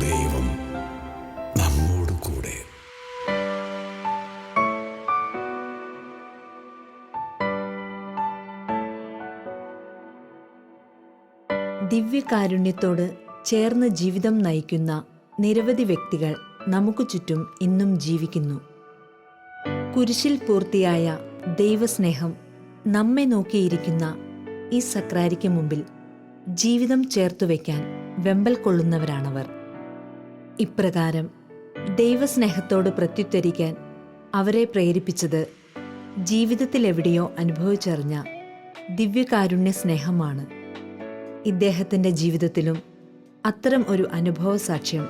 ദൈവം നമ്മോട് കൂടെ. ദിവ്യകാരുണ്യത്തോട് ചേർന്ന് ജീവിതം നയിക്കുന്ന നിരവധി വ്യക്തികൾ നമുക്ക് ചുറ്റും ഇന്നും ജീവിക്കുന്നു. കുരിശിൽ പൂർത്തിയായ ദൈവസ്നേഹം നമ്മെ നോക്കിയിരിക്കുന്ന ഈ സക്രാരിക്ക് മുമ്പിൽ ജീവിതം ചേർത്തു ചേർത്തുവെക്കാൻ വെമ്പൽ കൊള്ളുന്നവരാണവർ. ഇപ്രകാരം ദൈവസ്നേഹത്തോട് പ്രത്യുത്തരിക്കാൻ അവരെ പ്രേരിപ്പിച്ചത് ജീവിതത്തിലെവിടെയോ അനുഭവിച്ചറിഞ്ഞ ദിവ്യകാരുണ്യ സ്നേഹമാണ് ഇദ്ദേഹത്തിന്റെ ജീവിതത്തിലും അത്തരം ഒരു അനുഭവ സാക്ഷ്യം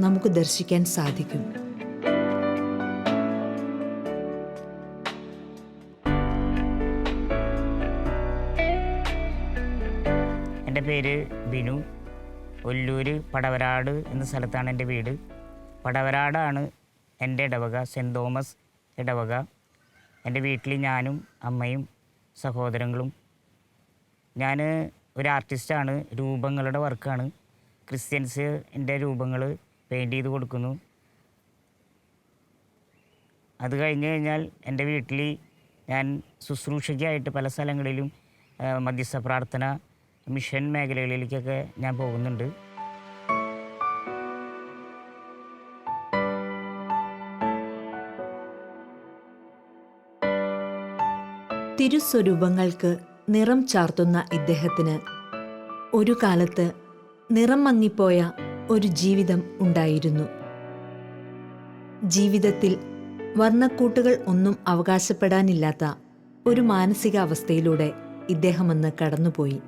നമുക്ക് ദർശിക്കാൻ സാധിക്കും. പേര് ബിനു. ഒല്ലൂർ പടവരാട് എന്ന സ്ഥലത്താണ് എന്റെ വീട്. പടവരാടാണ് എന്റെ ഇടവക സെന്റ് തോമസ് ഇടവക. എന്റെ വീട്ടിൽ ഞാനും അമ്മയും സഹോദരങ്ങളും. ഞാൻ ഒരു ആർട്ടിസ്റ്റാണ് രൂപങ്ങളുടെ വർക്കാണ്. ക്രിസ്ത്യൻസ് എന്റെ രൂപങ്ങൾ പെയിന്റ് ചെയ്ത് കൊടുക്കുന്നു. അത് കഴിഞ്ഞ് കഴിഞ്ഞാൽ എന്റെ വീട്ടിൽ ഞാൻ ശുശ്രൂഷയ്ക്കായിട്ട് പല സ്ഥലങ്ങളിലും മധ്യസ്ഥ പ്രാർത്ഥന മിഷൻ മേഖലകളിലേക്കൊക്കെ ഞാൻ പോകുന്നുണ്ട്. തിരുസ്വരൂപങ്ങൾക്ക് നിറം ചാർത്തുന്ന ഇദ്ദേഹത്തിന് ഒരു കാലത്ത് നിറം മങ്ങിപ്പോയ ഒരു ജീവിതം ഉണ്ടായിരുന്നു. ജീവിതത്തിൽ വർണക്കൂട്ടുകൾ ഒന്നും അവകാശപ്പെടാനില്ലാത്ത ഒരു മാനസികാവസ്ഥയിലൂടെ ഇദ്ദേഹം അന്ന് കടന്നുപോയി.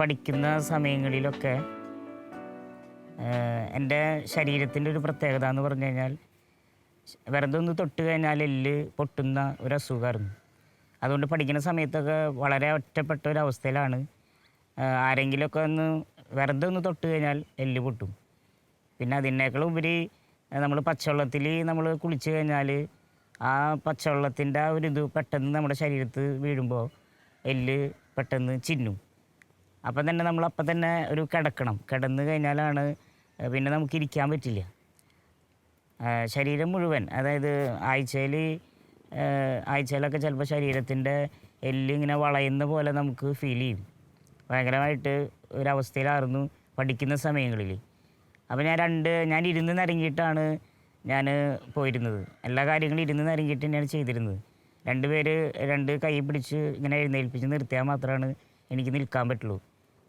പഠിക്കുന്ന സമയങ്ങളിലൊക്കെ എന്റെ ശരീരത്തിന്റെ ഒരു പ്രത്യേകത എന്ന് പറഞ്ഞു കഴിഞ്ഞാൽ വെറുതെ ഒന്ന് തൊട്ട് കഴിഞ്ഞാൽ എല്ല് പൊട്ടുന്ന ഒരു അസുഖമായിരുന്നു. അതുകൊണ്ട് പഠിക്കുന്ന സമയത്തൊക്കെ വളരെ ഒറ്റപ്പെട്ട ഒരു അവസ്ഥയിലാണ്. ആരെങ്കിലുമൊക്കെ ഒന്ന് വെറുതെ ഒന്ന് തൊട്ട് കഴിഞ്ഞാൽ എല്ല് പൊട്ടും. പിന്നെ അതിനേക്കാൾ ഉപരി നമ്മൾ പച്ചവെള്ളത്തിൽ നമ്മൾ കുളിച്ച് കഴിഞ്ഞാൽ ആ പച്ചവെള്ളത്തിന്റെ ആ ഒരു ഇത് പെട്ടെന്ന് നമ്മുടെ ശരീരത്ത് വീഴുമ്പോൾ എല്ല് പെട്ടെന്ന് ചിന്നും. അപ്പം തന്നെ നമ്മൾ അപ്പം തന്നെ ഒരു കിടക്കണം. കിടന്നു കഴിഞ്ഞാലാണ് പിന്നെ നമുക്ക് ഇരിക്കാൻ പറ്റില്ല. ശരീരം മുഴുവൻ അതായത് ആഴ്ചയിൽ ആഴ്ചയിലൊക്കെ ചിലപ്പോൾ ശരീരത്തിന്റെ എല്ല് ഇങ്ങനെ വളയുന്ന പോലെ നമുക്ക് ഫീൽ ചെയ്യും. ഭയങ്കരമായിട്ട് ഒരവസ്ഥയിലായിരുന്നു പഠിക്കുന്ന സമയങ്ങളിൽ അപ്പോൾ ഞാൻ രണ്ട് ഞാൻ ഇരുന്ന് നിരങ്ങിയിട്ടാണ് ഞാൻ പോയിരുന്നത്. എല്ലാ കാര്യങ്ങളും ഇരുന്ന് നിരങ്ങിയിട്ട് തന്നെയാണ് ചെയ്തിരുന്നത്. രണ്ട് പേര് രണ്ട് കൈ പിടിച്ച് ഇങ്ങനെ എഴുന്നേൽപ്പിച്ച് നിർത്തിയാൽ മാത്രമാണ് എനിക്ക് നിൽക്കാൻ പറ്റുള്ളൂ.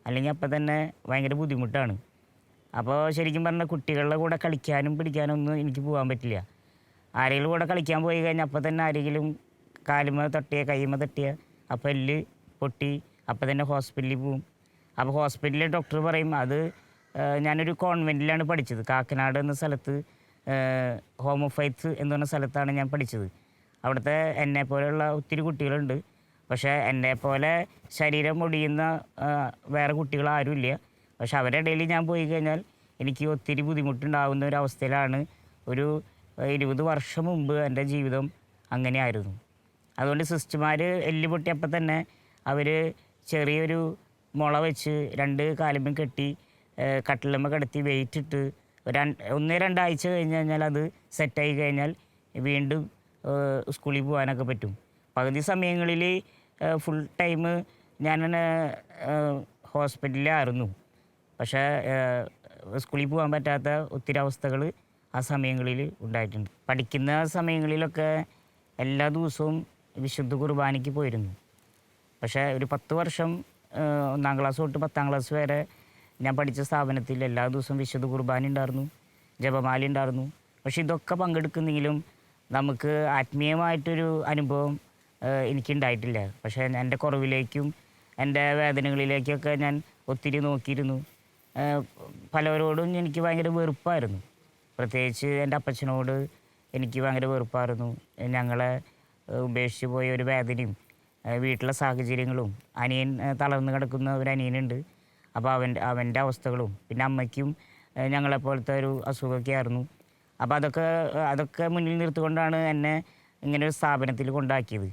അല്ലെങ്കിൽ അപ്പം തന്നെ ഭയങ്കര ബുദ്ധിമുട്ടാണ്. അപ്പോൾ ശരിക്കും പറഞ്ഞാൽ കുട്ടികളുടെ കൂടെ കളിക്കാനും പിടിക്കാനും ഒന്നും എനിക്ക് പോകാൻ പറ്റില്ല. ആരെങ്കിലും കൂടെ കളിക്കാൻ പോയി കഴിഞ്ഞാൽ അപ്പം തന്നെ ആരെങ്കിലും കാലുമ തട്ടിയ കൈമ തട്ടിയ അപ്പം എല്ല് പൊട്ടി അപ്പം തന്നെ ഹോസ്പിറ്റലിൽ പോവും. അപ്പോൾ ഹോസ്പിറ്റലിലെ ഡോക്ടർ പറയും അത് ഞാനൊരു കോൺവെന്റിലാണ് പഠിച്ചത്. കാക്കനാട് എന്ന സ്ഥലത്ത് ഹോമോഫൈറ്റ്സ് എന്ന് പറഞ്ഞ സ്ഥലത്താണ് ഞാൻ പഠിച്ചത്. അവിടുത്തെ എന്നെ പോലെയുള്ള ഒത്തിരി കുട്ടികളുണ്ട്. പക്ഷേ എന്നെ പോലെ ശരീരം മുടിയുന്ന വേറെ കുട്ടികൾ ആരുമില്ല. പക്ഷെ അവരുടെ ഇടയിൽ ഞാൻ പോയി കഴിഞ്ഞാൽ എനിക്ക് ഒത്തിരി ബുദ്ധിമുട്ടുണ്ടാകുന്ന ഒരു അവസ്ഥയിലാണ് ഒരു ഇരുപത് വർഷം മുമ്പ് എന്റെ ജീവിതം അങ്ങനെയായിരുന്നു. അതുകൊണ്ട് സിസ്റ്റർമാർ എല്ല് പൊട്ടിയപ്പോൾ തന്നെ അവർ ചെറിയൊരു മുള വെച്ച് രണ്ട് കാലുമ്പം കെട്ടി കട്ടിലമ്മ കിടത്തി വെയിറ്റ് ഇട്ട് ഒരു ഒന്ന് രണ്ടാഴ്ച കഴിഞ്ഞ് കഴിഞ്ഞാൽ അത് സെറ്റായി കഴിഞ്ഞാൽ വീണ്ടും സ്കൂളിൽ പോകാനൊക്കെ പറ്റും. പകുതി സമയങ്ങളിൽ ഫുൾ ടൈം ഞാൻ ഹോസ്പിറ്റലിലായിരുന്നു പക്ഷേ സ്കൂളിൽ പോകാൻ പറ്റാത്ത ഒത്തിരി അവസ്ഥകൾ ആ സമയങ്ങളിൽ ഉണ്ടായിട്ടുണ്ട്. പഠിക്കുന്ന സമയങ്ങളിലൊക്കെ എല്ലാ ദിവസവും വിശുദ്ധ കുർബാനയ്ക്ക് പോയിരുന്നു. പക്ഷേ ഒരു പത്ത് വർഷം ഒന്നാം ക്ലാസ് തൊട്ട് പത്താം ക്ലാസ് വരെ ഞാൻ പഠിച്ച സ്ഥാപനത്തിൽ എല്ലാ ദിവസവും വിശുദ്ധ കുർബാന ഉണ്ടായിരുന്നു ജപമാല ഉണ്ടായിരുന്നു. പക്ഷെ ഇതൊക്കെ പങ്കെടുക്കുന്നെങ്കിലും നമുക്ക് ആത്മീയമായിട്ടൊരു അനുഭവം എനിക്കുണ്ടായിട്ടില്ല. പക്ഷേ എന്റെ കുറവിലേക്കും എന്റെ വേദനകളിലേക്കൊക്കെ ഞാൻ ഒത്തിരി നോക്കിയിരുന്നു. പലവരോടും എനിക്ക് ഭയങ്കര വെറുപ്പായിരുന്നു. പ്രത്യേകിച്ച് എന്റെ അപ്പച്ചനോട് എനിക്ക് ഭയങ്കര വെറുപ്പായിരുന്നു. ഞങ്ങളെ ഉപേക്ഷിച്ച് പോയ ഒരു വേദനയും വീട്ടിലെ സാഹചര്യങ്ങളും അനിയൻ തളർന്നു കിടക്കുന്ന ഒരു അനിയനുണ്ട്. അപ്പോൾ അവന്റെ അവന്റെ അവസ്ഥകളും പിന്നെ അമ്മയ്ക്കും ഞങ്ങളെപ്പോലത്തെ ഒരു അസുഖമൊക്കെ ആയിരുന്നു. അപ്പോൾ അതൊക്കെ അതൊക്കെ മുന്നിൽ നിർത്തിക്കൊണ്ടാണ് എന്നെ ഇങ്ങനെ ഒരു സ്ഥാപനത്തിൽ കൊണ്ടാക്കിയത്.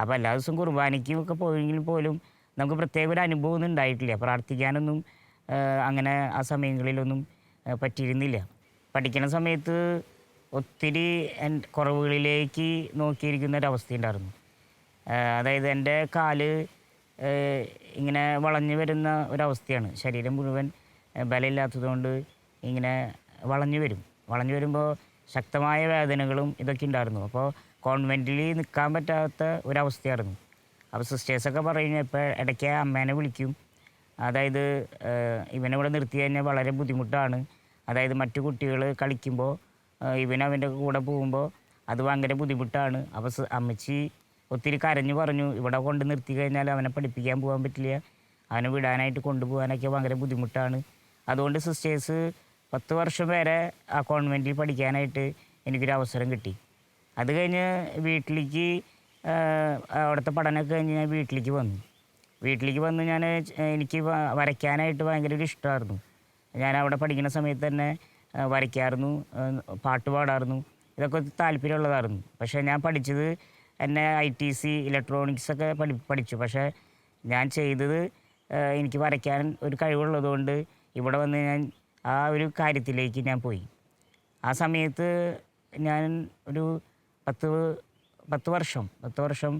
അപ്പോൾ എല്ലാ ദിവസവും കുർബാനയ്ക്കും ഒക്കെ പോയെങ്കിൽ പോലും നമുക്ക് പ്രത്യേക ഒരു അനുഭവം ഒന്നും ഉണ്ടായിട്ടില്ല. പ്രാർത്ഥിക്കാനൊന്നും അങ്ങനെ ആ സമയങ്ങളിലൊന്നും പറ്റിയിരുന്നില്ല. പഠിക്കുന്ന സമയത്ത് ഒത്തിരി കുറവുകളിലേക്ക് നോക്കിയിരിക്കുന്ന ഒരു അവസ്ഥയുണ്ടായിരുന്നു ഏഹ്, അതായത് എന്റെ കാൽ ഇങ്ങനെ വളഞ്ഞു വരുന്ന ഒരവസ്ഥയാണ്. ശരീരം മുഴുവൻ ബലമില്ലാത്തതുകൊണ്ട് ഇങ്ങനെ വളഞ്ഞു വരും. വളഞ്ഞു വരുമ്പോൾ ശക്തമായ വേദനകളും ഇതൊക്കെ ഉണ്ടായിരുന്നു. അപ്പോൾ കോൺവെന്റിൽ നിൽക്കാൻ പറ്റാത്ത ഒരവസ്ഥയായിരുന്നു. അപ്പോൾ സിസ്റ്റേഴ്സൊക്കെ പറയുമ്പോൾ ഇടയ്ക്ക് അമ്മേനെ വിളിക്കും. അതായത് ഏഹ്, ഇവനെ ഇവിടെ നിർത്തി കഴിഞ്ഞാൽ വളരെ ബുദ്ധിമുട്ടാണ്. അതായത് മറ്റു കുട്ടികൾ കളിക്കുമ്പോൾ ഇവൻ അവന്റെ കൂടെ പോകുമ്പോൾ അത് ഭയങ്കര ബുദ്ധിമുട്ടാണ്. അപ്പോൾ അമ്മച്ചി ഒത്തിരി കരഞ്ഞു പറഞ്ഞു ഇവിടെ കൊണ്ട് നിർത്തി കഴിഞ്ഞാൽ അവനെ പഠിപ്പിക്കാൻ പോകാൻ പറ്റില്ല. അവനെ വിടാനായിട്ട് കൊണ്ടുപോകാനൊക്കെ ഭയങ്കര ബുദ്ധിമുട്ടാണ്. അതുകൊണ്ട് സിസ്റ്റേഴ്സ് പത്ത് വർഷം വരെ ആ കോൺവെന്റിൽ പഠിക്കാനായിട്ട് എനിക്കൊരു അവസരം കിട്ടി. അത് കഴിഞ്ഞ് വീട്ടിലേക്ക് അവിടുത്തെ പഠനമൊക്കെ കഴിഞ്ഞ് ഞാൻ വീട്ടിലേക്ക് വന്നു. വീട്ടിലേക്ക് വന്ന് ഞാൻ എനിക്ക് വരയ്ക്കാനായിട്ട് ഭയങ്കര ഒരു ഇഷ്ടമായിരുന്നു. ഞാൻ അവിടെ പഠിക്കുന്ന സമയത്ത് തന്നെ വരയ്ക്കായിരുന്നു പാട്ട് പാടായിരുന്നു ഇതൊക്കെ താല്പര്യമുള്ളതായിരുന്നു. പക്ഷേ ഞാൻ പഠിച്ചത് എന്നെ ഐ ടി സി ഇലക്ട്രോണിക്സ് ഒക്കെ പഠി പഠിച്ചു. പക്ഷേ ഞാൻ ചെയ്തത് എനിക്ക് വരയ്ക്കാൻ ഒരു കഴിവുള്ളതുകൊണ്ട് ഇവിടെ വന്ന് ഞാൻ ആ ഒരു കാര്യത്തിലേക്ക് ഞാൻ പോയി. ആ സമയത്ത് ഞാൻ ഒരു പത്ത് പത്ത് വർഷം പത്ത് വർഷം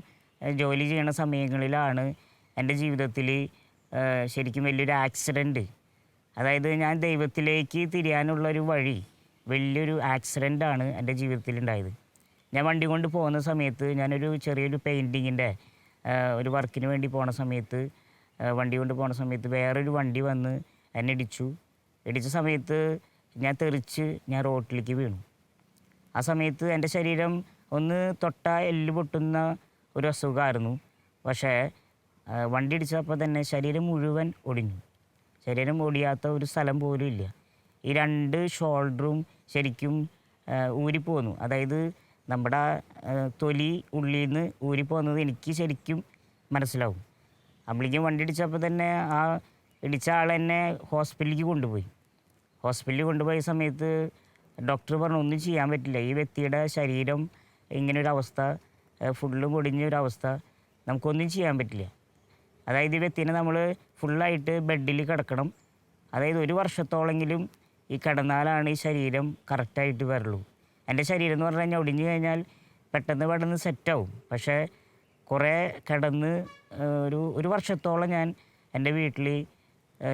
ജോലി ചെയ്യണ സമയങ്ങളിലാണ് എന്റെ ജീവിതത്തിൽ ശരിക്കും വലിയൊരു ആക്സിഡന്റ് അതായത് ഞാൻ ദൈവത്തിലേക്ക് തിരിയാനുള്ളൊരു വഴി വലിയൊരു ആക്സിഡന്റാണ് എന്റെ ജീവിതത്തിൽ ഉണ്ടായത്. ഞാൻ വണ്ടി കൊണ്ട് പോകുന്ന സമയത്ത് ഞാനൊരു ചെറിയൊരു പെയിന്റിങ്ങിന്റെ ഒരു വർക്കിന് വേണ്ടി പോണ സമയത്ത് വണ്ടി കൊണ്ട് പോണ സമയത്ത് വേറൊരു വണ്ടി വന്ന് എന്നെ ഇടിച്ചു. ഇടിച്ച സമയത്ത് ഞാൻ തെറിച്ച് ഞാൻ റോട്ടിലേക്ക് വീണു. ആ സമയത്ത് എന്റെ ശരീരം ഒന്ന് തൊട്ട എല്ല് പൊട്ടുന്ന ഒരു അസുഖമായിരുന്നു. പക്ഷേ വണ്ടി ഇടിച്ചപ്പോൾ തന്നെ ശരീരം മുഴുവൻ ഒടിഞ്ഞു. ശരീരം ഒടിയാത്ത ഒരു സ്ഥലം പോലും ഇല്ല. ഈ രണ്ട് ഷോൾഡറും ശരിക്കും ഊരിപ്പോന്നു. അതായത് നമ്മുടെ തൊലി ഉള്ളിൽ നിന്ന് ഊരിപ്പോകുന്നത് എനിക്ക് ശരിക്കും മനസ്സിലാവും. അപ്പോഴേക്കും വണ്ടി ഇടിച്ചപ്പോൾ തന്നെ ആ ഇടിച്ച ആൾ എന്നെ ഹോസ്പിറ്റലിലേക്ക് കൊണ്ടുപോയി. ഹോസ്പിറ്റലിൽ കൊണ്ടുപോയ സമയത്ത് ഡോക്ടർ പറഞ്ഞു ഒന്നും ചെയ്യാൻ പറ്റില്ല. ഈ വ്യക്തിയുടെ ശരീരം ഇങ്ങനൊരവസ്ഥ ഫുള്ള് പൊടിഞ്ഞ അവസ്ഥ നമുക്കൊന്നും ചെയ്യാൻ പറ്റില്ല. അതായത് ഈ വ്യക്തിനെ നമ്മൾ ഫുള്ളായിട്ട് ബെഡിൽ കിടക്കണം. അതായത് ഒരു വർഷത്തോളെങ്കിലും ഈ കിടന്നാലാണ് ഈ ശരീരം കറക്റ്റായിട്ട് വരുള്ളൂ എന്റെ ശരീരം എന്ന് പറഞ്ഞു കഴിഞ്ഞാൽ ഒടിഞ്ഞു കഴിഞ്ഞാൽ പെട്ടെന്ന് പെട്ടെന്ന് സെറ്റാവും. പക്ഷേ കുറേ കിടന്ന് ഒരു ഒരു വർഷത്തോളം ഞാൻ എന്റെ വീട്ടിൽ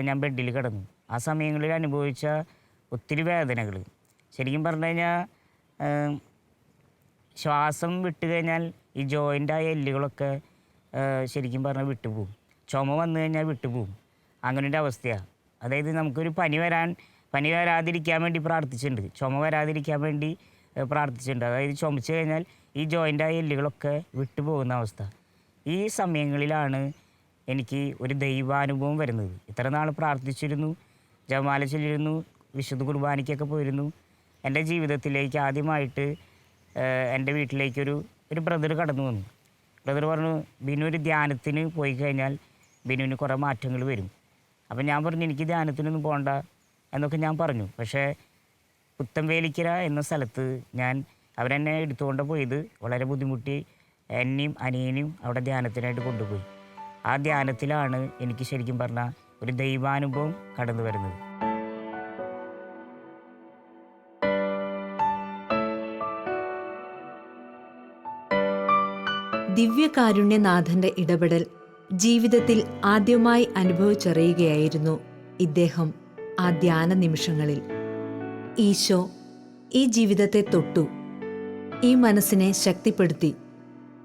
ഞാൻ ബെഡിൽ കിടന്നു. ആ സമയങ്ങളിൽ അനുഭവിച്ച ഒത്തിരി വേദനകൾ ശരിക്കും പറഞ്ഞു കഴിഞ്ഞാൽ ശ്വാസം വിട്ട് കഴിഞ്ഞാൽ ഈ ജോയിന്റായ എല്ലുകളൊക്കെ ശരിക്കും പറഞ്ഞാൽ വിട്ടുപോകും. ചുമ വന്നു കഴിഞ്ഞാൽ വിട്ടുപോകും. അങ്ങനെ ഒരു അവസ്ഥയാണ് അതായത് നമുക്കൊരു പനി വരാൻ പനി വരാതിരിക്കാൻ വേണ്ടി പ്രാർത്ഥിച്ചിട്ടുണ്ട്. ചുമ വരാതിരിക്കാൻ വേണ്ടി പ്രാർത്ഥിച്ചിട്ടുണ്ട്. അതായത് ചുമച്ച് കഴിഞ്ഞാൽ ഈ ജോയിന്റായ എല്ലുകളൊക്കെ വിട്ടുപോകുന്ന അവസ്ഥ. ഈ സമയങ്ങളിലാണ് എനിക്ക് ഒരു ദൈവാനുഭവം വരുന്നത്. ഇത്ര നാൾ പ്രാർത്ഥിച്ചിരുന്നു ജമാല ചൊല്ലിരുന്നു വിശുദ്ധ കുർബാനയ്ക്കൊക്കെ പോയിരുന്നു. എന്റെ ജീവിതത്തിലേക്ക് ആദ്യമായിട്ട് എന്റെ വീട്ടിലേക്കൊരു ഒരു ബ്രദർ കടന്നു വന്നു. ബ്രദർ പറഞ്ഞു ബിനു ഒരു ധ്യാനത്തിന് പോയി കഴിഞ്ഞാൽ ബിനുവിന് കുറേ മാറ്റങ്ങൾ വരും. അപ്പം ഞാൻ പറഞ്ഞു എനിക്ക് ധ്യാനത്തിനൊന്നും പോകണ്ട എന്നൊക്കെ ഞാൻ പറഞ്ഞു. പക്ഷേ പുത്തംവേലിക്കര എന്ന സ്ഥലത്ത് ഞാൻ അവരെന്നെ എടുത്തുകൊണ്ട് പോയത് വളരെ ബുദ്ധിമുട്ടി എന്നെയും അനിയനെയും അവിടെ ധ്യാനത്തിനായിട്ട് കൊണ്ടുപോയി. ആ ധ്യാനത്തിലാണ് എനിക്ക് ശരിക്കും പറഞ്ഞാൽ ഒരു ദൈവാനുഭവം കടന്നു വരുന്നത് ദിവ്യകാരുണ്യനാഥന്റെ ഇടപെടൽ ജീവിതത്തിൽ ആദ്യമായി അനുഭവിച്ചറിയുകയായിരുന്നു ഇദ്ദേഹം ആ ധ്യാന നിമിഷങ്ങളിൽ. ഈശോ ഈ ജീവിതത്തെ തൊട്ടു. ഈ മനസ്സിനെ ശക്തിപ്പെടുത്തി.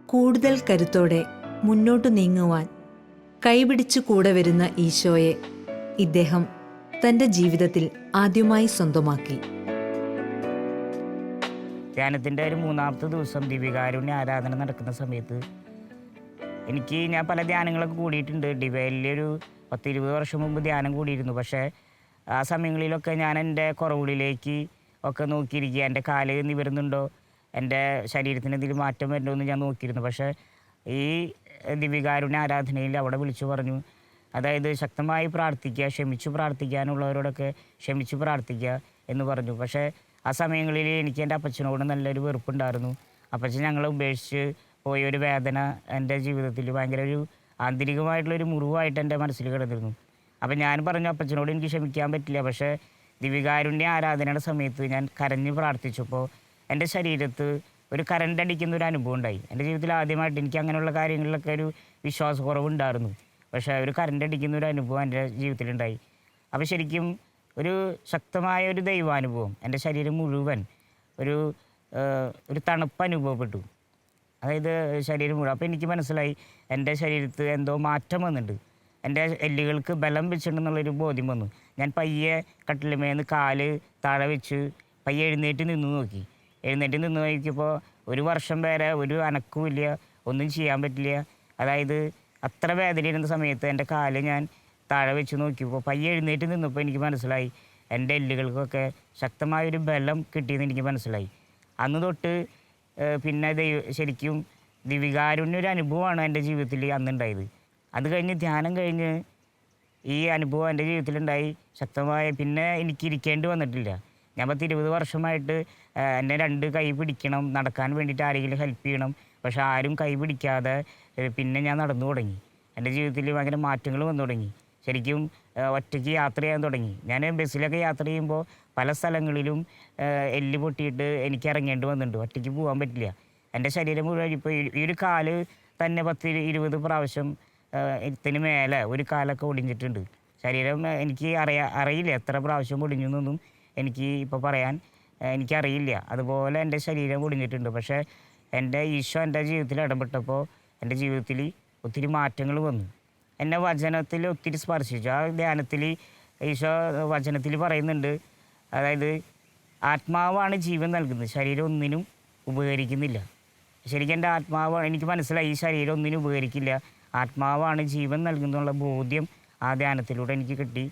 കൂടുതൽ കരുത്തോടെ മുന്നോട്ടു നീങ്ങുവാൻ കൈപിടിച്ചു കൂടെ വരുന്ന ഈശോയെ ഇദ്ദേഹം തന്റെ ജീവിതത്തിൽ ആദ്യമായി സ്വന്തമാക്കി. ധ്യാനത്തിന്റെ ഒരു മൂന്നാമത്തെ ദിവസം ദിവ്യകാരുണ്യ ആരാധന നടക്കുന്ന സമയത്ത് എനിക്ക് ഞാൻ പല ധ്യാനങ്ങളൊക്കെ കൂടിയിട്ടുണ്ട്. ഡിവൈലിൽ ഒരു പത്ത് ഇരുപത് വർഷം മുമ്പ് ധ്യാനം കൂടിയിരുന്നു. പക്ഷേ ആ സമയങ്ങളിലൊക്കെ ഞാൻ എന്റെ കുറവുകളിലേക്ക് ഒക്കെ നോക്കിയിരിക്കുക. എന്റെ കാൽ നിവരുന്നുണ്ടോ? എന്റെ ശരീരത്തിന് എന്തെങ്കിലും മാറ്റം വരുന്നുണ്ടോ എന്ന് ഞാൻ നോക്കിയിരുന്നു. പക്ഷേ ഈ ദിവ്യകാരുണ്യ ആരാധനയിൽ അവിടെ വിളിച്ചു പറഞ്ഞു. അതായത് ശക്തമായി പ്രാർത്ഥിക്കുക ക്ഷമിച്ചു പ്രാർത്ഥിക്കാനുള്ളവരോടൊക്കെ ക്ഷമിച്ചു പ്രാർത്ഥിക്കുക എന്ന് പറഞ്ഞു. പക്ഷേ ആ സമയങ്ങളിൽ എനിക്ക് എന്റെ അപ്പച്ചനോട് നല്ലൊരു വെറുപ്പുണ്ടായിരുന്നു. അപ്പച്ചൻ ഞങ്ങളെ ഉപേക്ഷിച്ച് പോയ ഒരു വേദന എന്റെ ജീവിതത്തിൽ ഭയങ്കര ഒരു ആന്തരികമായിട്ടുള്ളൊരു മുറിവായിട്ട് എന്റെ മനസ്സിൽ കിടന്നിരുന്നു. അപ്പം ഞാൻ പറഞ്ഞു അപ്പച്ചനോട് എനിക്ക് ക്ഷമിക്കാൻ പറ്റില്ല. പക്ഷേ ദിവികാരുണ്യ ആരാധനയുടെ സമയത്ത് ഞാൻ കരഞ്ഞ് പ്രാർത്ഥിച്ചപ്പോൾ എന്റെ ശരീരത്ത് ഒരു കരണ്ട് അടിക്കുന്ന ഒരു അനുഭവം ഉണ്ടായി. എന്റെ ജീവിതത്തിൽ ആദ്യമായിട്ട് എനിക്ക് അങ്ങനെയുള്ള കാര്യങ്ങളിലൊക്കെ ഒരു വിശ്വാസക്കുറവുണ്ടായിരുന്നു. പക്ഷേ ഒരു കരണ്ട് അടിക്കുന്ന ഒരു അനുഭവം എന്റെ ജീവിതത്തിലുണ്ടായി. അപ്പോൾ ശരിക്കും ഒരു ശക്തമായ ഒരു ദൈവാനുഭവം. എന്റെ ശരീരം മുഴുവൻ ഒരു ഒരു തണുപ്പ് അനുഭവപ്പെട്ടു. അതായത് ശരീരം മുഴുവൻ. അപ്പോൾ എനിക്ക് മനസ്സിലായി എന്റെ ശരീരത്ത് എന്തോ മാറ്റം വന്നിട്ടുണ്ട്. എന്റെ എല്ലുകൾക്ക് ബലം വെച്ചിട്ടുണ്ടെന്നുള്ളൊരു ബോധ്യം വന്നു. ഞാൻ പയ്യെ കട്ടിലുമേന്ന് കാൽ താഴെ വെച്ച് പയ്യെ എഴുന്നേറ്റ് നിന്ന് നോക്കി. എഴുന്നേറ്റ് നിന്ന് നോക്കിയപ്പോൾ ഒരു വർഷം വരെ ഒരു അനക്കുമില്ല ഒന്നും ചെയ്യാൻ പറ്റില്ല. അതായത് അത്ര വേദനയിരുന്ന സമയത്ത് എന്റെ കാൽ ഞാൻ താഴെ വെച്ച് നോക്കിയപ്പോൾ പയ്യെ എഴുന്നേറ്റ് നിന്നപ്പോൾ എനിക്ക് മനസ്സിലായി. എന്റെ എല്ലുകൾക്കൊക്കെ ശക്തമായൊരു ബലം കിട്ടിയെന്ന് എനിക്ക് മനസ്സിലായി. അന്ന് തൊട്ട് പിന്നെ ദൈവ ശരിക്കും ദിവികാരുണ്യ ഒരു അനുഭവമാണ് എന്റെ ജീവിതത്തിൽ അന്നുണ്ടായത്. അത് കഴിഞ്ഞ് ധ്യാനം കഴിഞ്ഞ് ഈ അനുഭവം എന്റെ ജീവിതത്തിലുണ്ടായി. ശക്തമായ പിന്നെ എനിക്ക് ഇരിക്കേണ്ടി വന്നിട്ടില്ല. ഞാൻ പത്ത് ഇരുപത് വർഷമായിട്ട് എന്നെ രണ്ട് കൈ പിടിക്കണം നടക്കാൻ വേണ്ടിയിട്ട് ആരെങ്കിലും ഹെൽപ്പ് ചെയ്യണം. പക്ഷെ ആരും കൈ പിടിക്കാതെ പിന്നെ ഞാൻ നടന്നു തുടങ്ങി. എന്റെ ജീവിതത്തിൽ ഭയങ്കര മാറ്റങ്ങൾ വന്നു തുടങ്ങി. ശരിക്കും ഒറ്റയ്ക്ക് യാത്ര ചെയ്യാൻ തുടങ്ങി. ഞാൻ ബസ്സിലൊക്കെ യാത്ര ചെയ്യുമ്പോൾ പല സ്ഥലങ്ങളിലും എല്ല് പൊട്ടിയിട്ട് എനിക്ക് ഇറങ്ങേണ്ടി വന്നിട്ടുണ്ട്. ഒറ്റയ്ക്ക് പോകാൻ പറ്റില്ല. എന്റെ ശരീരം മുഴുവൻ ഇപ്പോൾ ഈ ഒരു കാൽ തന്നെ പത്ത് ഇരു- ഇരുപത് പ്രാവശ്യം ഇതിന് മേലെ ഒരു കാലൊക്കെ ഒടിഞ്ഞിട്ടുണ്ട്. ശരീരം എനിക്ക് അറിയാ അറിയില്ല എത്ര പ്രാവശ്യം ഒടിഞ്ഞു എന്നൊന്നും എനിക്ക് ഇപ്പോൾ പറയാൻ എനിക്കറിയില്ല. അതുപോലെ എന്റെ ശരീരം ഒടിഞ്ഞിട്ടുണ്ട്. പക്ഷേ എന്റെ ഈശോ എന്റെ ജീവിതത്തിൽ ഇടപെട്ടപ്പോൾ എന്റെ ജീവിതത്തിൽ ഒത്തിരി മാറ്റങ്ങൾ വന്നു. എന്നെ വചനത്തിൽ ഒത്തിരി സ്പർശിച്ചു. ആ ധ്യാനത്തിൽ ഈശോ വചനത്തിൽ പറയുന്നുണ്ട്. അതായത് ആത്മാവാണ് ജീവൻ നൽകുന്നത്. ശരീരം ഒന്നിനും ഉപകരിക്കുന്നില്ല. ശരിക്കും എന്റെ ആത്മാവ് എനിക്ക് മനസ്സിലായി. ഈ ശരീരം ഒന്നിനും ഉപകരിക്കില്ല. ആത്മാവാണ് ജീവൻ നൽകുന്നുള്ള ബോധ്യം ആ ധ്യാനത്തിലൂടെ എനിക്ക് കിട്ടി.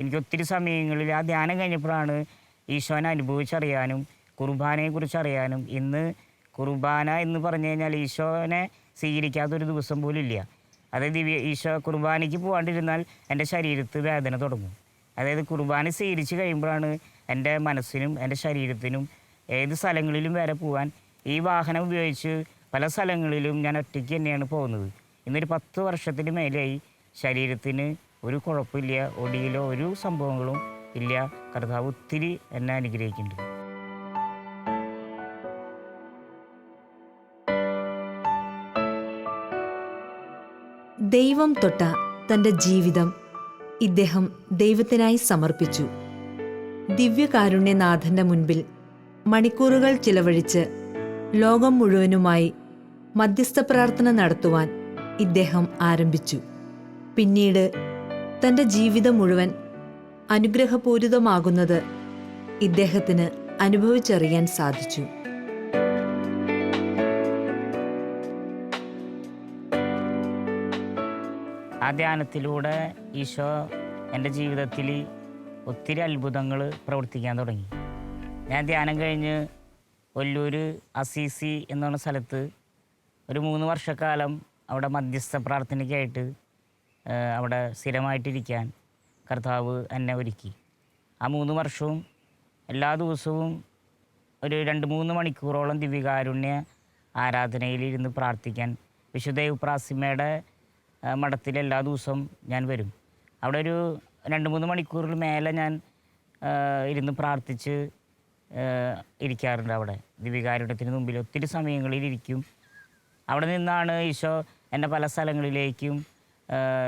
എനിക്ക് ഒത്തിരി സമയങ്ങളിൽ ആ ധ്യാനം കഴിഞ്ഞപ്പോഴാണ് ഈശോനെ അനുഭവിച്ചറിയാനും കുർബാനയെക്കുറിച്ച് അറിയാനും ഇന്ന് കുർബാന എന്ന് പറഞ്ഞു കഴിഞ്ഞാൽ ഈശോനെ സ്വീകരിക്കാത്തൊരു ദിവസം പോലും ഇല്ല. അതായത് ഈശോ കുർബാനയ്ക്ക് പോകാണ്ടിരുന്നാൽ എന്റെ ശരീരത്ത് വേദന തുടങ്ങും. അതായത് കുർബാന സ്വീകരിച്ച് കഴിയുമ്പോഴാണ് എന്റെ മനസ്സിനും എന്റെ ശരീരത്തിനും ഏത് സ്ഥലങ്ങളിലും വരെ പോകാൻ ഈ വാഹനം ഉപയോഗിച്ച് പല സ്ഥലങ്ങളിലും ഞാൻ ഒറ്റയ്ക്ക് തന്നെയാണ് പോകുന്നത്. ഇന്നൊരു പത്ത് വർഷത്തിന് മേലെയായി ശരീരത്തിന് ഒരു കുഴപ്പമില്ല ഒടിയിലോ ഒരു സംഭവങ്ങളും ഇല്ല. കർത്താവ് ഒത്തിരി എന്നെ അനുഗ്രഹിക്കുന്നുണ്ട്. ദൈവം തൊട്ട തന്റെ ജീവിതം ഇദ്ദേഹം ദൈവത്തിനായി സമർപ്പിച്ചു. ദിവ്യകാരുണ്യനാഥന്റെ മുൻപിൽ മണിക്കൂറുകൾ ചിലവഴിച്ച് ലോകം മുഴുവനുമായി മധ്യസ്ഥ പ്രാർത്ഥന നടത്തുവാൻ ഇദ്ദേഹം ആരംഭിച്ചു. പിന്നീട് തന്റെ ജീവിതം മുഴുവൻ അനുഗ്രഹപൂരിതമാകുന്നത് ഇദ്ദേഹത്തിന് അനുഭവിച്ചറിയാൻ സാധിച്ചു. ആ ധ്യാനത്തിലൂടെ ഈശോ എന്റെ ജീവിതത്തിൽ ഒത്തിരി അത്ഭുതങ്ങൾ പ്രവർത്തിക്കാൻ തുടങ്ങി. ഞാൻ ധ്യാനം കഴിഞ്ഞ് ഒല്ലൂർ അസീസി എന്ന് പറഞ്ഞ സ്ഥലത്ത് ഒരു മൂന്ന് വർഷക്കാലം അവിടെ മധ്യസ്ഥ പ്രാർത്ഥനയ്ക്കായിട്ട് അവിടെ സ്ഥിരമായിട്ടിരിക്കാൻ കർത്താവ് എന്നെ ഒരുക്കി. ആ മൂന്ന് വർഷവും എല്ലാ ദിവസവും ഒരു രണ്ട് മൂന്ന് മണിക്കൂറോളം ദിവ്യകാരുണ്യ ആരാധനയിൽ ഇരുന്ന് പ്രാർത്ഥിക്കാൻ വിശുദ്ധ ഉപ്രാസിമയുടെ ആ, മഠത്തിൽ എല്ലാ ദിവസവും ഞാൻ വരും. അവിടെ ഒരു രണ്ട് മൂന്ന് മണിക്കൂറിൽ മേലെ ഞാൻ ഇരുന്ന് പ്രാർത്ഥിച്ച് ഇരിക്കാറുണ്ട് അവിടെ. ദിവികാരുടത്തിന് മുമ്പിൽ ഒത്തിരി സമയങ്ങളിൽ ഇരിക്കും. അവിടെ നിന്നാണ് ഈശോ എന്റെ പല സ്ഥലങ്ങളിലേക്കും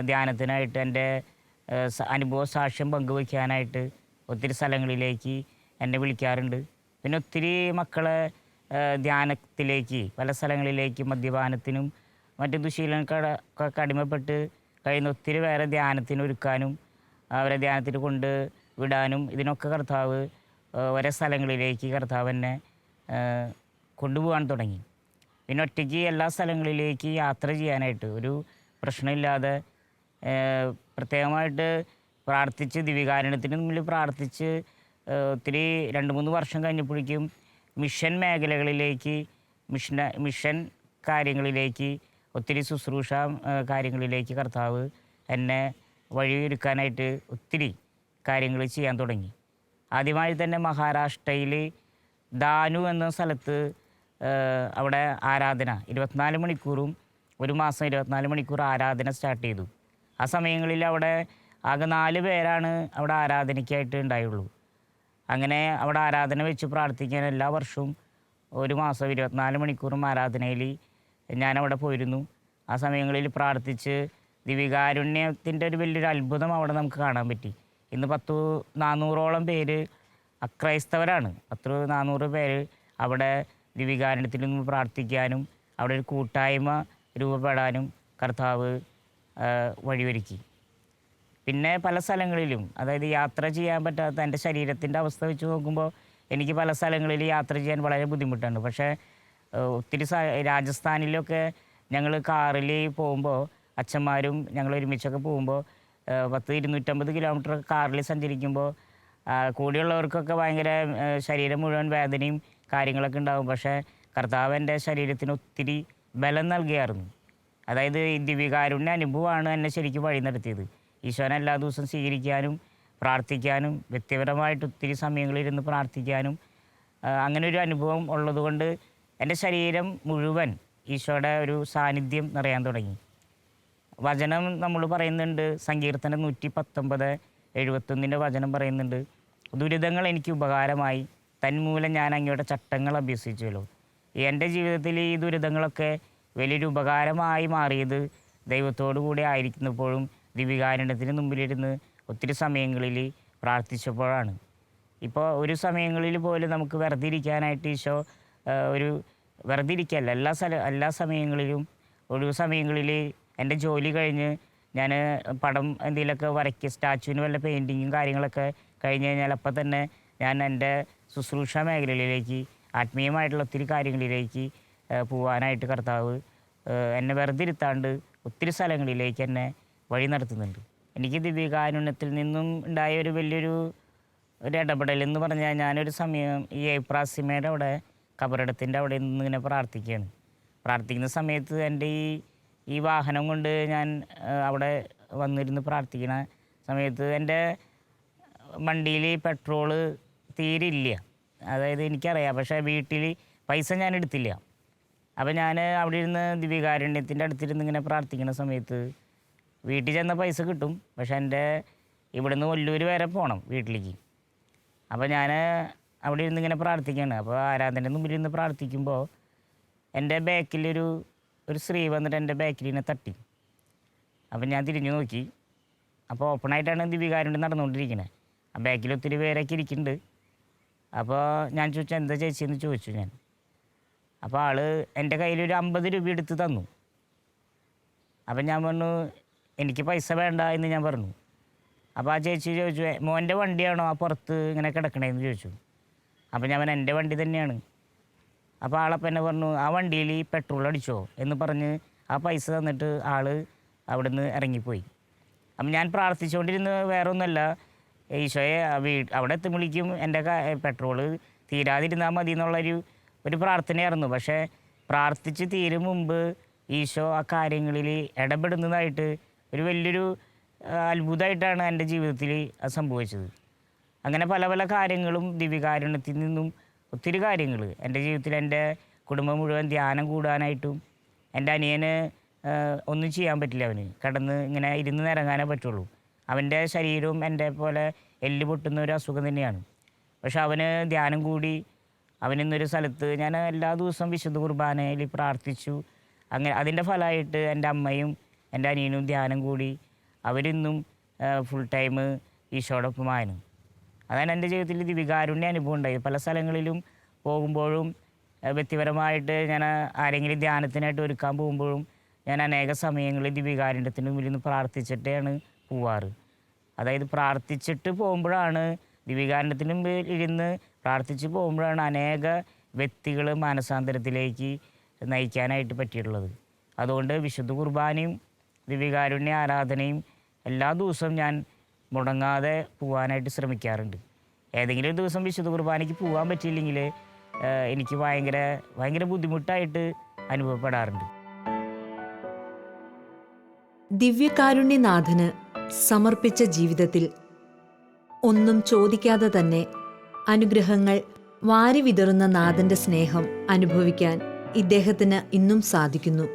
ധ്യാനത്തിനായിട്ട് എന്റെ അനുഭവ സാക്ഷ്യം പങ്കുവയ്ക്കാനായിട്ട് ഒത്തിരി സ്ഥലങ്ങളിലേക്ക് എന്നെ വിളിക്കാറുണ്ട്. പിന്നെ ഒത്തിരി മക്കളെ ധ്യാനത്തിലേക്ക് പല സ്ഥലങ്ങളിലേക്ക് മദ്യപാനത്തിനും മറ്റ് ദുശീലങ്ങൾക്ക് അടിമപ്പെട്ട് കഴിയുന്ന ഒത്തിരി പേരെ ധ്യാനത്തിന് ഒരുക്കാനും അവരെ ധ്യാനത്തിന് കൊണ്ട് വിടാനും ഇതിനൊക്കെ കർത്താവ് ഓരോ സ്ഥലങ്ങളിലേക്ക് കർത്താവ് എന്നെ കൊണ്ടുപോകാൻ തുടങ്ങി. പിന്നെ ഒറ്റയ്ക്ക് എല്ലാ സ്ഥലങ്ങളിലേക്ക് യാത്ര ചെയ്യാനായിട്ട് ഒരു പ്രശ്നമില്ലാതെ പ്രത്യേകമായിട്ട് പ്രാർത്ഥിച്ച് ദിവികാരണത്തിന് മുന്നിൽ പ്രാർത്ഥിച്ച് ഒത്തിരി രണ്ട് മൂന്ന് വർഷം കഴിഞ്ഞപ്പോഴേക്കും മിഷൻ മേഖലകളിലേക്ക് മിഷൻ മിഷൻ കാര്യങ്ങളിലേക്ക് ഒത്തിരി ശുശ്രൂഷ കാര്യങ്ങളിലേക്ക് കർത്താവ് എന്നെ വഴിയൊരുക്കാനായിട്ട് ഒത്തിരി കാര്യങ്ങൾ ചെയ്യാൻ തുടങ്ങി. ആദ്യമായി തന്നെ മഹാരാഷ്ട്രയിൽ ദാനു എന്ന സ്ഥലത്ത് അവിടെ ആരാധന ഇരുപത്തിനാല് മണിക്കൂറും ഒരു മാസം ഇരുപത്തിനാല് മണിക്കൂർ ആരാധന സ്റ്റാർട്ട് ചെയ്തു. ആ സമയങ്ങളിൽ അവിടെ ആകെ നാല് പേരാണ് അവിടെ ആരാധനയ്ക്കായിട്ട് ഉണ്ടായുള്ളൂ. അങ്ങനെ അവിടെ ആരാധന വെച്ച് പ്രാർത്ഥിക്കാൻ എല്ലാ വർഷവും ഒരു മാസം ഇരുപത്തിനാല് മണിക്കൂറും ആരാധനയിൽ ഞാൻ അവിടെ പോയിരുന്നു. ആ സമയങ്ങളിൽ പ്രാർത്ഥിച്ച് ദിവികാരുണ്യത്തിന്റെ ഒരു വലിയൊരു അത്ഭുതം അവിടെ നമുക്ക് കാണാൻ പറ്റി. ഇന്ന് പത്തു നാനൂറോളം പേര് അക്രൈസ്തവരാണ്. പത്ത് നാനൂറ് പേര് അവിടെ ദിവികാരുണ്യത്തിൽ നിന്ന് പ്രാർത്ഥിക്കാനും അവിടെ ഒരു കൂട്ടായ്മ രൂപപ്പെടാനും കർത്താവ് വഴിയൊരുക്കി. പിന്നെ പല സ്ഥലങ്ങളിലും അതായത് യാത്ര ചെയ്യാൻ പറ്റാത്ത എന്റെ ശരീരത്തിന്റെ അവസ്ഥ വെച്ച് നോക്കുമ്പോൾ എനിക്ക് പല സ്ഥലങ്ങളിൽ യാത്ര ചെയ്യാൻ വളരെ ബുദ്ധിമുട്ടാണ്. പക്ഷേ ഒത്തിരി രാജസ്ഥാനിലൊക്കെ ഞങ്ങൾ കാറിൽ പോകുമ്പോൾ അച്ഛന്മാരും ഞങ്ങൾ ഒരുമിച്ചൊക്കെ പോകുമ്പോൾ പത്ത് ഇരുന്നൂറ്റമ്പത് കിലോമീറ്റർ കാറിൽ സഞ്ചരിക്കുമ്പോൾ കൂടിയുള്ളവർക്കൊക്കെ ഭയങ്കര ശരീരം മുഴുവൻ വേദനയും കാര്യങ്ങളൊക്കെ ഉണ്ടാകും പക്ഷേ കർത്താവ് എന്റെ ശരീരത്തിന് ഒത്തിരി ബലം നൽകിയായിരുന്നു. അതായത് ദിവ്യകാരുണ്യ അനുഭവമാണ് എന്നെ ശരിക്കും വഴി നടത്തിയത്. ഈശോനെ എല്ലാ ദിവസവും സ്വീകരിക്കാനും പ്രാർത്ഥിക്കാനും വ്യക്തിപരമായിട്ട് ഒത്തിരി സമയങ്ങളിരുന്ന് പ്രാർത്ഥിക്കാനും അങ്ങനെ ഒരു അനുഭവം ഉള്ളതുകൊണ്ട് എന്റെ ശരീരം മുഴുവൻ ഈശോയുടെ ഒരു സാന്നിധ്യം നിറയാൻ തുടങ്ങി. വചനം നമ്മൾ പറയുന്നുണ്ട് സങ്കീർത്തനം നൂറ്റി പത്തൊമ്പത് എഴുപത്തൊന്നിന്റെ വചനം പറയുന്നുണ്ട്. ദുരിതങ്ങൾ എനിക്ക് ഉപകാരമായി. തന്മൂലം ഞാൻ അങ്ങയുടെ ചട്ടങ്ങൾ അഭ്യസിച്ചുവല്ലോ എന്റെ ജീവിതത്തിൽ ഈ ദുരിതങ്ങളൊക്കെ വലിയൊരു ഉപകാരമായി മാറിയത് ദൈവത്തോടു കൂടി ആയിരിക്കുന്നപ്പോഴും ദിവികാരണത്തിന് മുമ്പിലിരുന്ന് ഒത്തിരി സമയങ്ങളിൽ പ്രാർത്ഥിച്ചപ്പോഴാണ്. ഇപ്പോൾ ഒരു സമയങ്ങളിൽ പോലും നമുക്ക് വെറുതെ ഇരിക്കാനായിട്ട് ഈശോ ഒരു വെറുതെ ഇരിക്കുകയല്ല എല്ലാ സ്ഥല എല്ലാ സമയങ്ങളിലും ഒഴിവ് സമയങ്ങളിൽ എന്റെ ജോലി കഴിഞ്ഞ് ഞാൻ പടം എന്തെങ്കിലുമൊക്കെ വരയ്ക്കുക സ്റ്റാച്ചുവിന് വല്ല പെയിന്റിങ്ങും കാര്യങ്ങളൊക്കെ കഴിഞ്ഞ് കഴിഞ്ഞാൽ അപ്പം തന്നെ ഞാൻ എന്റെ ശുശ്രൂഷ മേഖലയിലേക്ക് ആത്മീയമായിട്ടുള്ള ഒത്തിരി കാര്യങ്ങളിലേക്ക് പോവാനായിട്ട് കർത്താവ് എന്നെ വെറുതെ ഇരുത്താണ്ട് ഒത്തിരി സ്ഥലങ്ങളിലേക്ക് എന്നെ വഴി നടത്തുന്നുണ്ട്. എനിക്ക് ദിവ്യകാരുണ്യത്തിൽ നിന്നും ഉണ്ടായ ഒരു വലിയൊരു ഒരു ഇടപെടൽ എന്ന് പറഞ്ഞാൽ ഞാനൊരു സമയം ഈ ഏപ്രാസിമയുടെ അവിടെ കബറിടത്തിന്റെ അവിടെ നിന്ന് ഇങ്ങനെ പ്രാർത്ഥിക്കുകയാണ്. പ്രാർത്ഥിക്കുന്ന സമയത്ത് എന്റെ ഈ ഈ വാഹനം കൊണ്ട് ഞാൻ അവിടെ വന്നിരുന്ന് പ്രാർത്ഥിക്കുന്ന സമയത്ത് എന്റെ വണ്ടിയിൽ പെട്രോൾ തീരില്ല അതായത് എനിക്കറിയാം പക്ഷേ വീട്ടിൽ പൈസ ഞാൻ എടുത്തില്ല. അപ്പോൾ ഞാൻ അവിടെ ഇരുന്ന് ദിവ്യകാരുണ്യത്തിന്റെ അടുത്തിരുന്ന് ഇങ്ങനെ പ്രാർത്ഥിക്കുന്ന സമയത്ത് വീട്ടിൽ ചെന്ന പൈസ കിട്ടും. പക്ഷേ എന്റെ ഇവിടുന്ന് വല്ലൂർ വരെ പോകണം വീട്ടിലേക്ക്. അപ്പോൾ ഞാൻ അവിടെ ഇരുന്ന് ഇങ്ങനെ പ്രാർത്ഥിക്കുകയാണ്. അപ്പോൾ ആരാധന്റെ മുമ്പിൽ ഇരുന്ന് പ്രാർത്ഥിക്കുമ്പോൾ എന്റെ ബാക്കിലൊരു ഒരു സ്ത്രീ വന്നിട്ട് എന്റെ ബാക്കിൽ ഇങ്ങനെ തട്ടി. അപ്പം ഞാൻ തിരിഞ്ഞു നോക്കി. അപ്പോൾ ഓപ്പണായിട്ടാണ് ദിവികാരുണ്ട് നടന്നുകൊണ്ടിരിക്കുന്നത് ആ ബാക്കിൽ ഒത്തിരി പേരൊക്കെ ഇരിക്കുന്നുണ്ട്. അപ്പോൾ ഞാൻ ചോദിച്ചു എന്താ ചേച്ചി? എന്ന് ചോദിച്ചു ഞാൻ. അപ്പോൾ ആൾ എന്റെ കയ്യിൽ ഒരു അമ്പത് രൂപ എടുത്ത് തന്നു. അപ്പം ഞാൻ പറഞ്ഞു എനിക്ക് പൈസ വേണ്ട എന്ന് ഞാൻ പറഞ്ഞു. അപ്പോൾ ആ ചേച്ചി ചോദിച്ചു മോന്റെ വണ്ടിയാണോ ആ പുറത്ത് ഇങ്ങനെ കിടക്കണേന്ന് ചോദിച്ചു. അപ്പോൾ ഞാൻ എന്റെ വണ്ടി തന്നെയാണ്. അപ്പോൾ ആളപ്പം എന്നെ പറഞ്ഞു ആ വണ്ടിയിൽ പെട്രോൾ അടിച്ചോ? എന്ന് പറഞ്ഞ് ആ പൈസ തന്നിട്ട് ആൾ അവിടെ നിന്ന് ഇറങ്ങിപ്പോയി. അപ്പം ഞാൻ പ്രാർത്ഥിച്ചുകൊണ്ടിരുന്ന വേറെ ഒന്നുമല്ല ഈശോയെ വീ അവിടെ എത്തുമ്പോഴേക്കും എന്റെ പെട്രോൾ തീരാതിരുന്നാൽ മതി എന്നുള്ളൊരു ഒരു പ്രാർത്ഥനയായിരുന്നു. പക്ഷേ പ്രാർത്ഥിച്ച് തീരും മുമ്പ് ഈശോ ആ കാര്യങ്ങളിൽ ഇടപെടുന്നതായിട്ട് ഒരു വലിയൊരു അത്ഭുതമായിട്ടാണ് എന്റെ ജീവിതത്തിൽ സംഭവിച്ചത്. അങ്ങനെ പല പല കാര്യങ്ങളും ദിവ്യകാരുണ്യത്തിൽ നിന്നും ഒത്തിരി കാര്യങ്ങൾ. എന്റെ ജീവിതത്തിൽ എന്റെ കുടുംബം മുഴുവൻ ധ്യാനം കൂടാനായിട്ടും എന്റെ അനിയന് ഒന്നും ചെയ്യാൻ പറ്റില്ല അവന്. കിടന്ന് ഇങ്ങനെ ഇരുന്ന് നിരങ്ങാനേ പറ്റുള്ളൂ. അവന്റെ ശരീരവും എന്റെ പോലെ എല്ല് പൊട്ടുന്ന ഒരു അസുഖം തന്നെയാണ്. പക്ഷെ അവന് ധ്യാനം കൂടി അവനിന്നൊരു സ്ഥലത്ത് ഞാൻ എല്ലാ ദിവസവും വിശുദ്ധ കുർബാനയിൽ പ്രാർത്ഥിച്ചു. അങ്ങനെ അതിന്റെ ഫലമായിട്ട് എന്റെ അമ്മയും എന്റെ അനിയനും ധ്യാനം കൂടി അവരിന്നും ഫുൾ ടൈം ഈശോടൊപ്പമായിരുന്നു. അതാണ് എന്റെ ജീവിതത്തിൽ ഇത് ദിവികാരുണ്യ അനുഭവം ഉണ്ടായി. പല സ്ഥലങ്ങളിലും പോകുമ്പോഴും വ്യക്തിപരമായിട്ട് ഞാൻ ആരെങ്കിലും ധ്യാനത്തിനായിട്ട് ഒരുക്കാൻ പോകുമ്പോഴും ഞാൻ അനേക സമയങ്ങളിൽ ഇത് വികാരുണ്യത്തിന് മുന്നിൽ നിന്ന് പ്രാർത്ഥിച്ചിട്ടാണ് പോവാറ്. അതായത് പ്രാർത്ഥിച്ചിട്ട് പോകുമ്പോഴാണ് ദിവികാരണത്തിന് മുമ്പിൽ ഇരുന്ന് പ്രാർത്ഥിച്ച് പോകുമ്പോഴാണ് അനേക വ്യക്തികൾ മാനസാന്തരത്തിലേക്ക് നയിക്കാനായിട്ട് പറ്റിയിട്ടുള്ളത്. അതുകൊണ്ട് വിശുദ്ധ കുർബാനയും ദിവികാരുണ്യ ആരാധനയും എല്ലാ ദിവസവും ഞാൻ മുടങ്ങാതെ പോകാനായിട്ട് ശ്രമിക്കാറുണ്ട്. ഏതെങ്കിലും ഒരു ദിവസം വിശുദ്ധ കുർബാനയ്ക്ക് പോകാൻ പറ്റിയില്ലെങ്കിൽ എനിക്ക് ഭയങ്കര ഭയങ്കര ബുദ്ധിമുട്ടായിട്ട് അനുഭവപ്പെടാറുണ്ട്. ദിവ്യകാരുണ്യനാഥന് സമർപ്പിച്ച ജീവിതത്തിൽ ഒന്നും ചോദിക്കാതെ തന്നെ അനുഗ്രഹങ്ങൾ വാരി വിതറുന്ന നാഥന്റെ സ്നേഹം അനുഭവിക്കാൻ ഇദ്ദേഹത്തിന് ഇന്നും സാധിക്കുന്നു.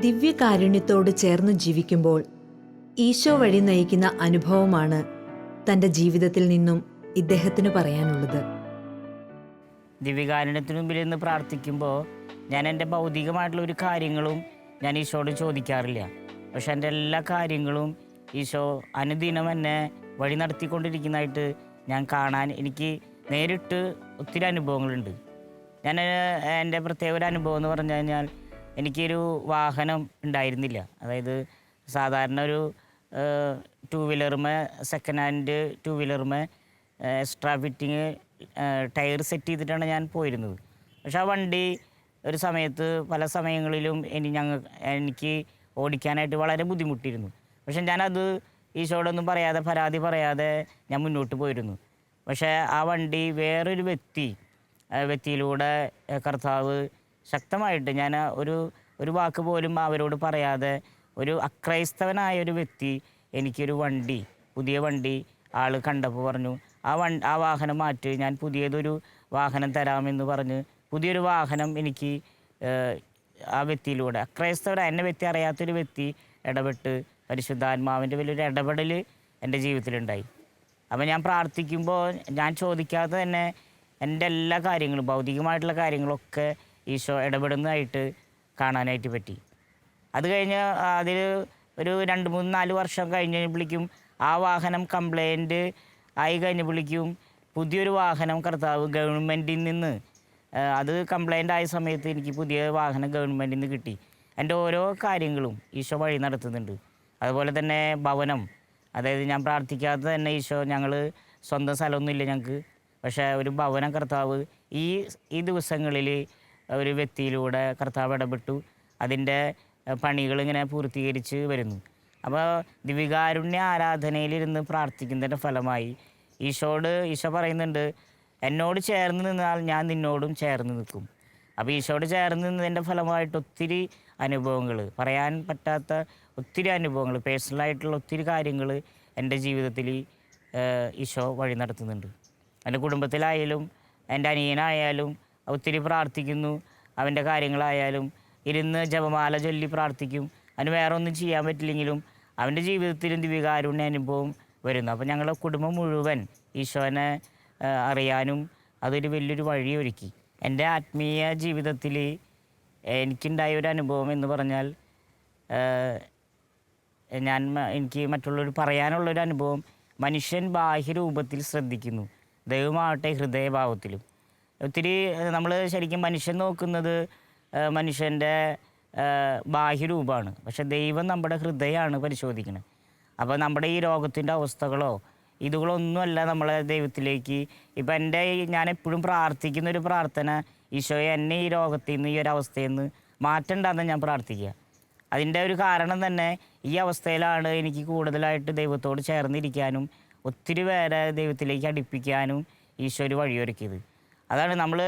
ദിവ്യകാരുണ്യത്തോട് ചേർന്ന് ജീവിക്കുമ്പോൾ ഈശോ വഴി നയിക്കുന്ന അനുഭവമാണ് തന്റെ ജീവിതത്തിൽ നിന്നും ഇദ്ദേഹത്തിന് പറയാനുള്ളത്. ദിവ്യകാരുണ്യത്തിന് മുമ്പിൽ നിന്ന് പ്രാർത്ഥിക്കുമ്പോൾ ഞാൻ എന്റെ ഭൗതികമായിട്ടുള്ള ഒരു കാര്യങ്ങളും ഞാൻ ഈശോട് ചോദിക്കാറില്ല. പക്ഷെ എന്റെ എല്ലാ കാര്യങ്ങളും ഈശോ അനുദിനം എന്നെ വഴി നടത്തിക്കൊണ്ടിരിക്കുന്നതായിട്ട് ഞാൻ കാണാൻ എനിക്ക് നേരിട്ട് ഒത്തിരി അനുഭവങ്ങളുണ്ട്. ഞാൻ എന്റെ പ്രത്യേക ഒരു അനുഭവം എന്ന് പറഞ്ഞു കഴിഞ്ഞാൽ എനിക്കൊരു വാഹനം ഉണ്ടായിരുന്നില്ല. അതായത് സാധാരണ ഒരു ടൂ വീലറുമേ സെക്കൻഡ് ഹാൻഡ് ടു വീലറുമേ എക്സ്ട്രാ ഫിറ്റിങ് ടയർ സെറ്റ് ചെയ്തിട്ടാണ് ഞാൻ പോയിരുന്നത്. പക്ഷെ ആ വണ്ടി ഒരു സമയത്ത് പല സമയങ്ങളിലും ഇനി ഞങ്ങൾ എനിക്ക് ഓടിക്കാനായിട്ട് വളരെ ബുദ്ധിമുട്ടിയിരുന്നു. പക്ഷെ ഞാനത് ഈശോടൊന്നും പറയാതെ പരാതി പറയാതെ ഞാൻ മുന്നോട്ട് പോയിരുന്നു. പക്ഷേ ആ വണ്ടി വേറൊരു വ്യക്തി വ്യക്തിയിലൂടെ കർത്താവ് ശക്തമായിട്ട് ഞാൻ ഒരു ഒരു വാക്ക് പോലും അവരോട് പറയാതെ ഒരു അക്രൈസ്തവനായ ഒരു വ്യക്തി എനിക്കൊരു വണ്ടി പുതിയ വണ്ടി ആൾ കണ്ടപ്പോൾ പറഞ്ഞു ആ വൺ ആ വാഹനം മാറ്റി ഞാൻ പുതിയതൊരു വാഹനം തരാമെന്ന് പറഞ്ഞ് പുതിയൊരു വാഹനം എനിക്ക് ആ വ്യക്തിയിലൂടെ. അക്രൈസ്തവര എന്നെ വ്യക്തി അറിയാത്തൊരു വ്യക്തി ഇടപെട്ട് പരിശുദ്ധാത്മാവിന്റെ വലിയൊരു ഇടപെടൽ എന്റെ ജീവിതത്തിലുണ്ടായി. അപ്പോൾ ഞാൻ പ്രാർത്ഥിക്കുമ്പോൾ ഞാൻ ചോദിക്കാതെ തന്നെ എന്റെ എല്ലാ കാര്യങ്ങളും ഭൗതികമായിട്ടുള്ള കാര്യങ്ങളൊക്കെ ഈശോ ഇടപെടുന്നതായിട്ട് കാണാനായിട്ട് പറ്റി. അത് കഴിഞ്ഞ് അതിൽ ഒരു രണ്ട് മൂന്ന് നാല് വർഷം കഴിഞ്ഞ് വിളിക്കും. ആ വാഹനം കംപ്ലൈന്റ് ആയി കഴിഞ്ഞപ്പോഴേക്കും പുതിയൊരു വാഹനം കർത്താവ് ഗവൺമെന്റിൽ നിന്ന് അത് കംപ്ലൈന്റ് ആയ സമയത്ത് എനിക്ക് പുതിയ വാഹനം ഗവൺമെന്റിൽ നിന്ന് കിട്ടി. എന്റെ ഓരോ കാര്യങ്ങളും ഈശോ വഴി നടത്തുന്നുണ്ട്. അതുപോലെ തന്നെ ഭവനം. അതായത് ഞാൻ പ്രാർത്ഥിക്കാതെ തന്നെ ഈശോ ഞങ്ങൾ സ്വന്തം സ്ഥലമൊന്നുമില്ല ഞങ്ങൾക്ക്. പക്ഷേ ഒരു ഭവനം കർത്താവ് ഈ ഈ ദിവസങ്ങളിൽ ഒരു വ്യക്തിയിലൂടെ കർത്താവ് ഇടപെട്ടു. അതിന്റെ പണികൾ ഇങ്ങനെ പൂർത്തീകരിച്ച് വരുന്നു. അപ്പോൾ ദിവികാരുണ്യ ആരാധനയിലിരുന്ന് പ്രാർത്ഥിക്കുന്നതിന്റെ ഫലമായി ഈശോട് ഈശോ പറയുന്നുണ്ട് എന്നോട് ചേർന്ന് നിന്നാൽ ഞാൻ നിന്നോടും ചേർന്ന് നിൽക്കും. അപ്പോൾ ഈശോട് ചേർന്ന് നിന്നതിന്റെ ഫലമായിട്ട് ഒത്തിരി അനുഭവങ്ങൾ പറയാൻ പറ്റാത്ത ഒത്തിരി അനുഭവങ്ങൾ പേഴ്സണലായിട്ടുള്ള ഒത്തിരി കാര്യങ്ങൾ എന്റെ ജീവിതത്തിൽ ഈശോ വഴി നടത്തുന്നുണ്ട്. എന്റെ കുടുംബത്തിലായാലും എന്റെ അനിയനായാലും ഒത്തിരി പ്രാർത്ഥിക്കുന്നു അവന്റെ കാര്യങ്ങളായാലും ഇരുന്ന് ജപമാല ചൊല്ലി പ്രാർത്ഥിക്കും. അവന് വേറെ ഒന്നും ചെയ്യാൻ പറ്റില്ലെങ്കിലും അവന്റെ ജീവിതത്തിലും ദിവ്യകാരുണ്യ അനുഭവം വരുന്നു. അപ്പോൾ ഞങ്ങളുടെ കുടുംബം മുഴുവൻ ഈശോനെ അറിയാനും അതൊരു വലിയൊരു വഴി ഒരുക്കി എന്റെ ആത്മീയ ജീവിതത്തിൽ എനിക്കുണ്ടായ ഒരു അനുഭവം എന്ന് പറഞ്ഞാൽ ഞാൻ എനിക്ക് മറ്റുള്ളവർ പറയാനുള്ളൊരു അനുഭവം മനുഷ്യൻ ബാഹ്യരൂപത്തിൽ ശ്രദ്ധിക്കുന്നു. ദൈവമാവട്ടെ ഹൃദയഭാവത്തിലും. ഒത്തിരി നമ്മൾ ശരിക്കും മനുഷ്യൻ നോക്കുന്നത് മനുഷ്യന്റെ ബാഹ്യരൂപമാണ് പക്ഷെ ദൈവം നമ്മുടെ ഹൃദയമാണ് പരിശോധിക്കുന്നത്. അപ്പോൾ നമ്മുടെ ഈ രോഗത്തിന്റെ അവസ്ഥകളോ ഇതുകളൊന്നുമല്ല നമ്മളെ ദൈവത്തിലേക്ക്. ഇപ്പം എന്റെ ഞാൻ എപ്പോഴും പ്രാർത്ഥിക്കുന്ന ഒരു പ്രാർത്ഥന ഈശോയെ എന്നെ ഈ രോഗത്തിൽ നിന്ന് ഈ ഒരു അവസ്ഥയിൽ നിന്ന് മാറ്റണ്ടെന്ന് ഞാൻ പ്രാർത്ഥിക്കുക. അതിന്റെ ഒരു കാരണം തന്നെ ഈ അവസ്ഥയിലാണ് എനിക്ക് കൂടുതലായിട്ട് ദൈവത്തോട് ചേർന്നിരിക്കാനും ഒത്തിരി പേരെ ദൈവത്തിലേക്ക് അടുപ്പിക്കാനും ഈശോ ഒരു വഴിയൊരുക്കിയത്. അതാണ് നമ്മൾ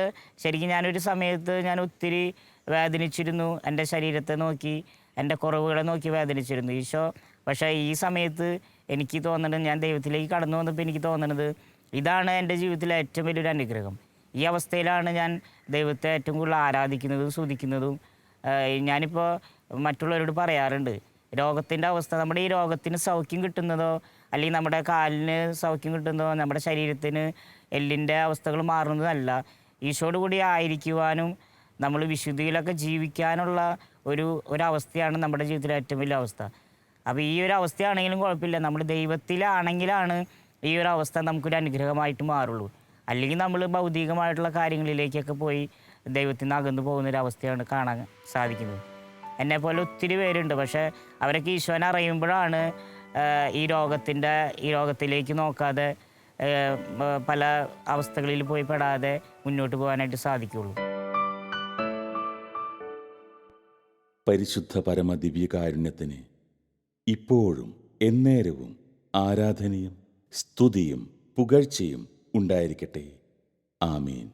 ശരിക്കും ഞാനൊരു സമയത്ത് ഞാൻ ഒത്തിരി വേദനിച്ചിരുന്നു. എന്റെ ശരീരത്തെ നോക്കി എന്റെ കുറവുകളെ നോക്കി വേദനിച്ചിരുന്നു. ഈശോ പക്ഷേ ഈ സമയത്ത് എനിക്ക് തോന്നുന്നത് ഞാൻ ദൈവത്തിലേക്ക് കടന്നു വന്നപ്പോൾ എനിക്ക് തോന്നുന്നത് ഇതാണ് എന്റെ ജീവിതത്തിലെ ഏറ്റവും വലിയൊരു അനുഗ്രഹം. ഈ അവസ്ഥയിലാണ് ഞാൻ ദൈവത്തെ ഏറ്റവും കൂടുതൽ ആരാധിക്കുന്നതും സ്തുതിക്കുന്നതും. ഞാനിപ്പോൾ മറ്റുള്ളവരോട് പറയാറുണ്ട് രോഗത്തിന്റെ അവസ്ഥ നമ്മുടെ ഈ രോഗത്തിന് സൗഖ്യം കിട്ടുന്നതോ അല്ലെങ്കിൽ നമ്മുടെ കാലിന് സൗഖ്യം കിട്ടുന്നതോ നമ്മുടെ ശരീരത്തിന് എല്ലിന്റെ അവസ്ഥകൾ മാറുന്നതല്ല. ഈശോടുകൂടി ആയിരിക്കുവാനും നമ്മൾ വിശുദ്ധിയിലൊക്കെ ജീവിക്കാനുള്ള ഒരു ഒരവസ്ഥയാണ് നമ്മുടെ ജീവിതത്തിലെ ഏറ്റവും വലിയ അവസ്ഥ. അപ്പോൾ ഈ ഒരു അവസ്ഥയാണെങ്കിലും കുഴപ്പമില്ല. നമ്മൾ ദൈവത്തിലാണെങ്കിലാണ് ഈ ഒരു അവസ്ഥ നമുക്കൊരു അനുഗ്രഹമായിട്ട് മാറുള്ളൂ. അല്ലെങ്കിൽ നമ്മൾ ഭൗതികമായിട്ടുള്ള കാര്യങ്ങളിലേക്കൊക്കെ പോയി ദൈവത്തിൽ നിന്ന് അകന്നു പോകുന്ന ഒരു അവസ്ഥയാണ് കാണാൻ സാധിക്കുന്നത്. എന്നെ പോലെ ഒത്തിരി പേരുണ്ട്. പക്ഷേ അവരൊക്കെ ഈശോനെ അറിയുമ്പോഴാണ് ഈ രോഗത്തിന്റെ ഈ രോഗത്തിലേക്ക് നോക്കാതെ പല അവസ്ഥകളിൽ പോയി പെടാതെ മുന്നോട്ട് പോകാനായിട്ട് സാധിക്കുള്ളൂ പരിശുദ്ധ പരമ ദിവ്യകാരുണ്യത്തിന് ഇപ്പോഴും എന്നേരവും ആരാധനയും സ്തുതിയും പുകഴ്ചയും ഉണ്ടായിരിക്കട്ടെ. ആമീൻ.